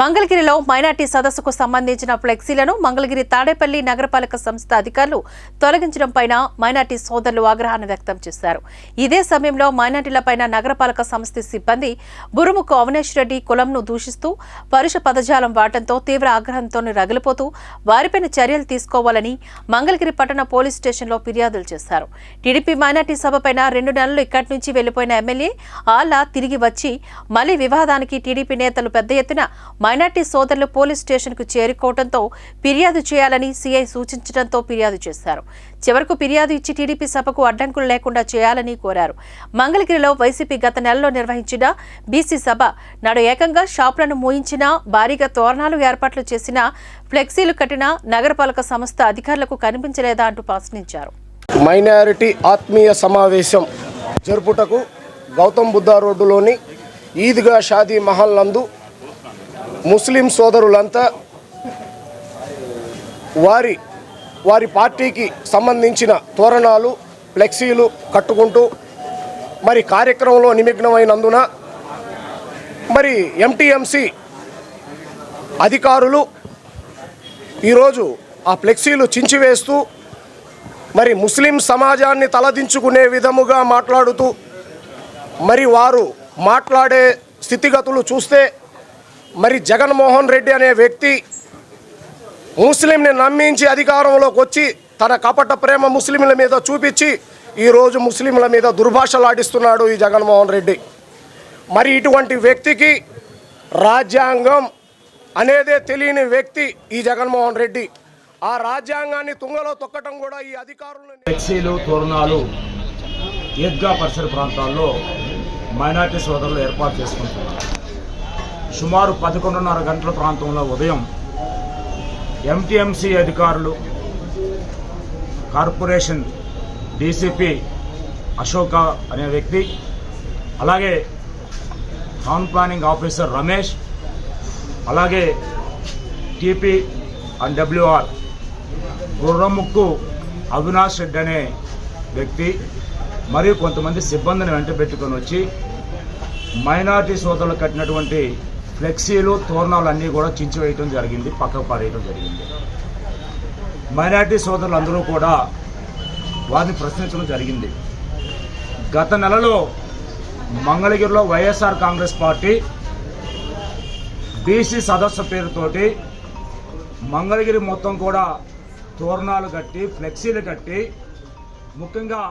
మంగళగిరిలో మైనార్టీ సదస్సుకు సంబంధించిన ఫ్లెక్సీలను మంగళగిరి తాడేపల్లి నగరపాలక సంస్థ అధికారులు తొలగించడం పైన మైనార్టీ సోదరులు ఆగ్రహాన్ని వ్యక్తం చేశారు. ఇదే సమయంలో మైనార్టీలపైన నగరపాలక సంస్థ సిబ్బంది బురుముకు అవినేష్ రెడ్డి కులంను దూషిస్తూ పరుష పదజాలం వాడటంతో తీవ్ర ఆగ్రహంతో రగిలిపోతూ వారిపైన చర్యలు తీసుకోవాలని మంగళగిరి పట్టణ పోలీస్ స్టేషన్లో ఫిర్యాదులు చేశారు. టీడీపీ మైనార్టీ సభపైన రెండు నెలలు ఇక్కడి నుంచి వెళ్ళిపోయిన ఎమ్మెల్యే ఆలా తిరిగి వచ్చి మళ్ళీ వివాదానికి టీడీపీ నేతలు పెద్ద ఎత్తున మైనార్టీ సోదరులు పోలీస్ స్టేషన్కు చేరుకోవడంతో ఫిర్యాదు చేయాలని సీఐ సూచించడంతో ఫిర్యాదు చేశారు. చివరకు ఫిర్యాదు ఇచ్చి టీడీపీ సభకు అడ్డంకులు లేకుండా చేయాలని కోరారు. మంగళగిరిలో వైసీపీ గత నెలలో నిర్వహించిన బీసీ సభ నాడు ఏకంగా షాపులను మూయించిన భారీగా తోరణాలు ఏర్పాట్లు చేసిన ఫ్లెక్సీలు కట్టిన నగరపాలక సంస్థ అధికారులకు కనిపించలేదా అంటూ ప్రశ్నించారు. మైనారిటీ ఆత్మీయ సమావేశం జరుపుటకు గౌతమ్ బుద్ధ రోడ్డులోని ఈద్గా షాదీ మహల్ నందు ముస్లిం సోదరులంతా వారి వారి పార్టీకి సంబంధించిన తోరణాలు ఫ్లెక్సీలు కట్టుకుంటూ మరి కార్యక్రమంలో నిమగ్నమైనందున మరి ఎంటీఎంసీ అధికారులు ఈరోజు ఆ ఫ్లెక్సీలు చించివేస్తూ మరి ముస్లిం సమాజాన్ని తలదించుకునే విధముగా మాట్లాడుతూ మరి వారు మాట్లాడే స్థితిగతులు చూస్తే మరి జగన్మోహన్ రెడ్డి అనే వ్యక్తి ముస్లింని నమ్మించి అధికారంలోకి వచ్చి తన కపట ప్రేమ ముస్లింల మీద చూపించి ఈరోజు ముస్లింల మీద దుర్భాషలాడిస్తున్నాడు ఈ జగన్మోహన్ రెడ్డి. మరి ఇటువంటి వ్యక్తికి రాజ్యాంగం అనేదే తెలియని వ్యక్తి ఈ జగన్మోహన్ రెడ్డి. ఆ రాజ్యాంగాన్ని తుంగలో తొక్కటం కూడా ఈ అధికారులు ఫ్లెక్సీలు తోరణాలు ఈద్గా పరిసర ప్రాంతాల్లో మైనార్టీ సోదరులు ఏర్పాటు చేసుకుంటున్నారు. సుమారు పదకొండున్నర గంటల ప్రాంతంలో ఉదయం ఎంటీఎంసీ అధికారులు కార్పొరేషన్ డీసీపీ అశోక అనే వ్యక్తి అలాగే టౌన్ ప్లానింగ్ ఆఫీసర్ రమేష్ అలాగే TP and WR Gurramukku Avinash Reddy అనే వ్యక్తి మరియు కొంతమంది సిబ్బందిని వెంట పెట్టుకొని వచ్చి మైనారిటీ సోదరులు కట్టినటువంటి ఫ్లెక్సీలు తోరణాలు అన్నీ కూడా చించివేయటం జరిగింది పక్కకు పారేయటం జరిగింది. మైనార్టీ సోదరులు అందరూ కూడా వారిని ప్రశ్నించడం జరిగింది. గత నెలలో మంగళగిరిలో వైఎస్ఆర్ కాంగ్రెస్ పార్టీ బీసీ సదస్సు పేరుతోటి మంగళగిరి మొత్తం కూడా తోరణాలు కట్టి ఫ్లెక్సీలు కట్టి ముఖ్యంగా